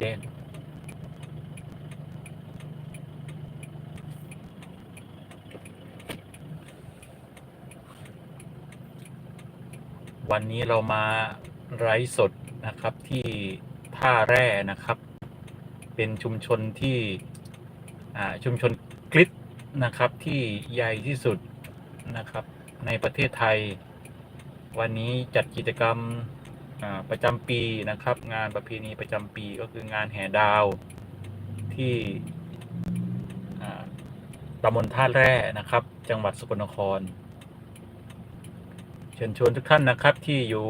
แดง วันนี้เรามาไลฟ์สดนะครับที่ท่าแร่นะครับ เป็นชุมชนที่ชุมชนกลิดนะครับที่ใหญ่ที่สุดนะครับในประเทศไทย วันนี้จัดกิจกรรม ประจำปีนะครับ งานประเพณีประจำปีก็คืองานแห่ดาวที่ตำบลท่าแร่นะครับ จังหวัดสกลนคร เชิญชวนทุกท่านนะครับที่อยู่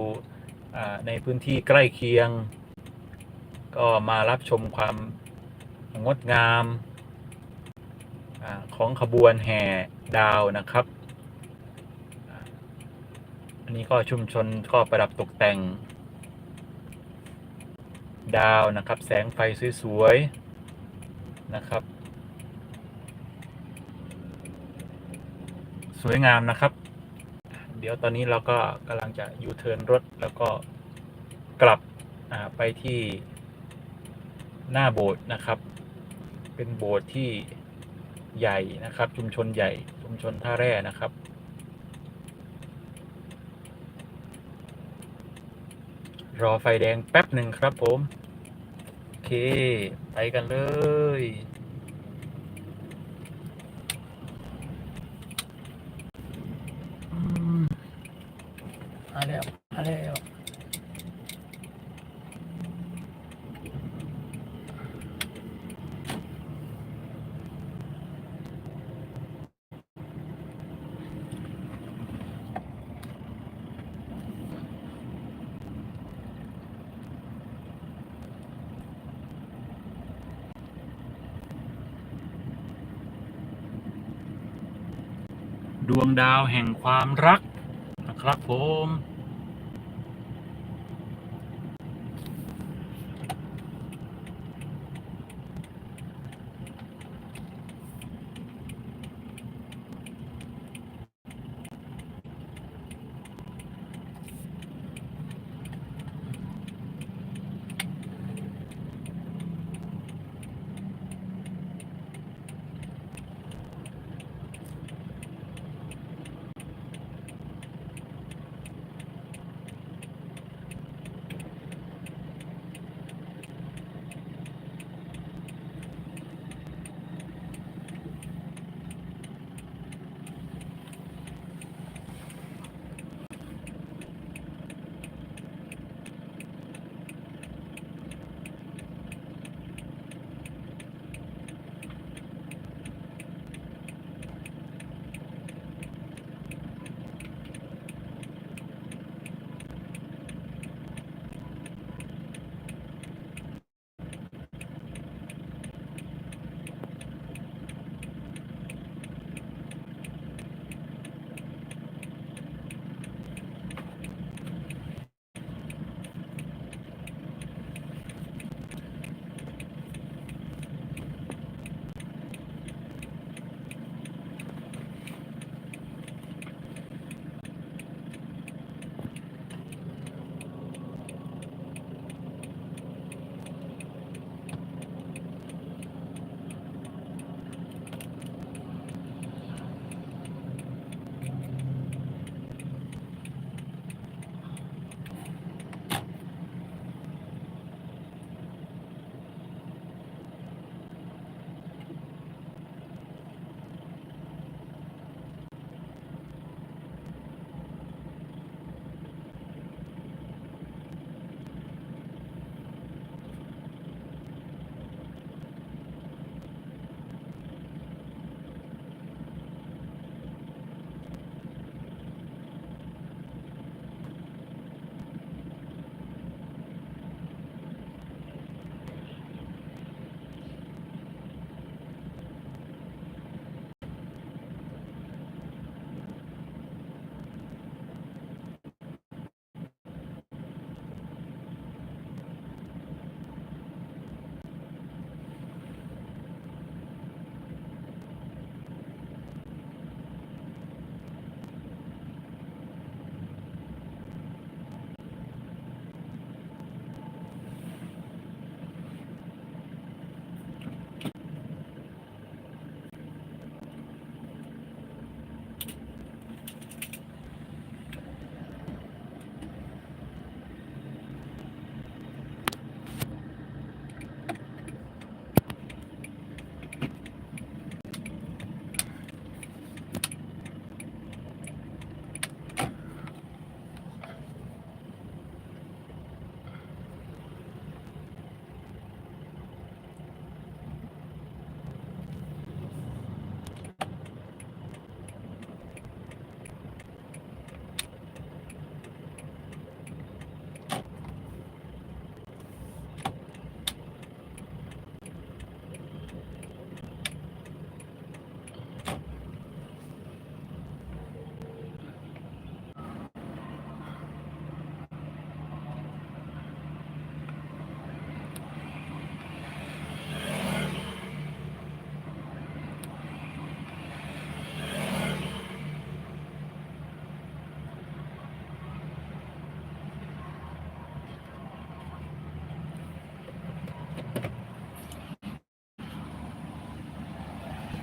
ในพื้นที่ใกล้เคียง ก็มารับชมความงดงามอของขบวนแห่ดาวนะครับ อันนี้ก็ชุมชนก็ประดับตกแต่ง ดาวนะครับ แสงไฟสวยๆนะครับ สวยงามนะครับ เดี๋ยวตอนนี้เราก็กำลังจะยูเทิร์นรถแล้วก็กลับไปที่หน้าโบสถ์นะครับ เป็นโบสถ์ที่ใหญ่นะครับ ชุมชนใหญ่ ชุมชนท่าแร่นะครับรอไฟแดงแป๊บหนึ่งครับผม ไปกันเลย อืมมาแล้วมาแล้ว ดวงดาวแห่งความรักนะครับผม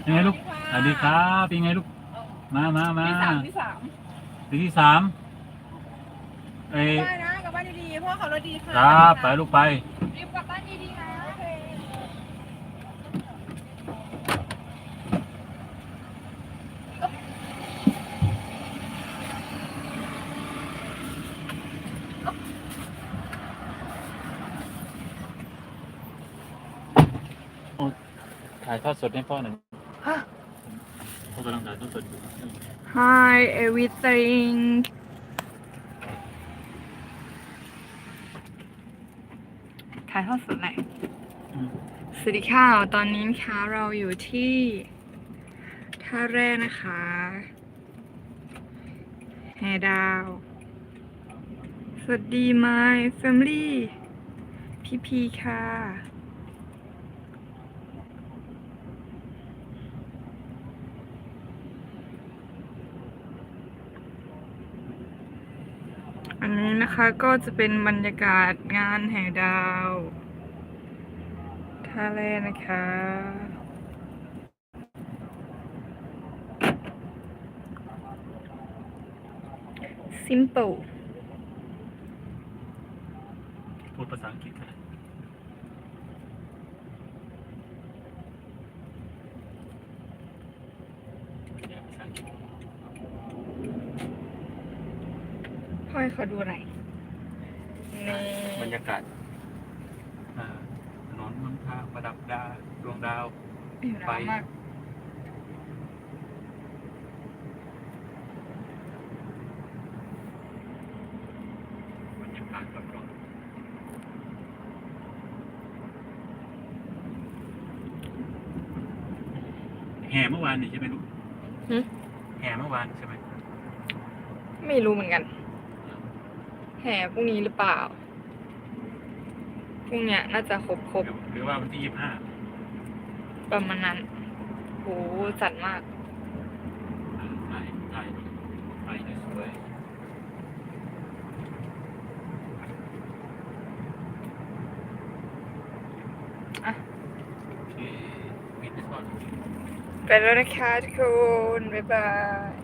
ยังไงลูกสวัสดีครับเป็นไงลูก มามามาที่สามที่สามปีที่สามเอ้ยได้นะกลับบ้านดีๆพ่อขับรถดีค่ะครับไปลูกไปรีบกลับบ้านดีๆนะโอเคถ่ายทอดสดให้พ่อหน่อย พ่อกำลังถ่ายทอดสดอยู่ Hi everything ถ่ายทอดสดไหนอยอืม สวัสดีค่ะ ตอนนี้นะคะเราอยู่ที่ท่าแร่นะคะแฮดาว สวัสดี my family พี่พีค่ะ อันนี้นะคะก็จะเป็นบรรยากาศงานแห่ดาวท่าแร่นะคะ simple พูดภาษาอังกฤษกันภาษาอังกฤษ พ่อให้เขาดูหน่อยนี่บรรยากาศอ่าถนนหนทางประดับดาวดวงดาว อยู่ไฟน้ำมากบรรยากาศรอบๆแห่เมื่อวานนี่ใช่ไหมลูกหึแห่เมื่อวานใช่ไหม ไม่รู้เหมือนกัน แห่พรุ่งนี้หรือเปล่า พรุ่งเนี้ยน่าจะครบครบหรือหรือว่าวันที่ยี่สิบห้าประมาณนั้นโหจัดมากถ่ายถ่ายถ่ายสวยอะโอเคปิดไปก่อนไปแล้วนะคะทุกคน บ๊ายบาย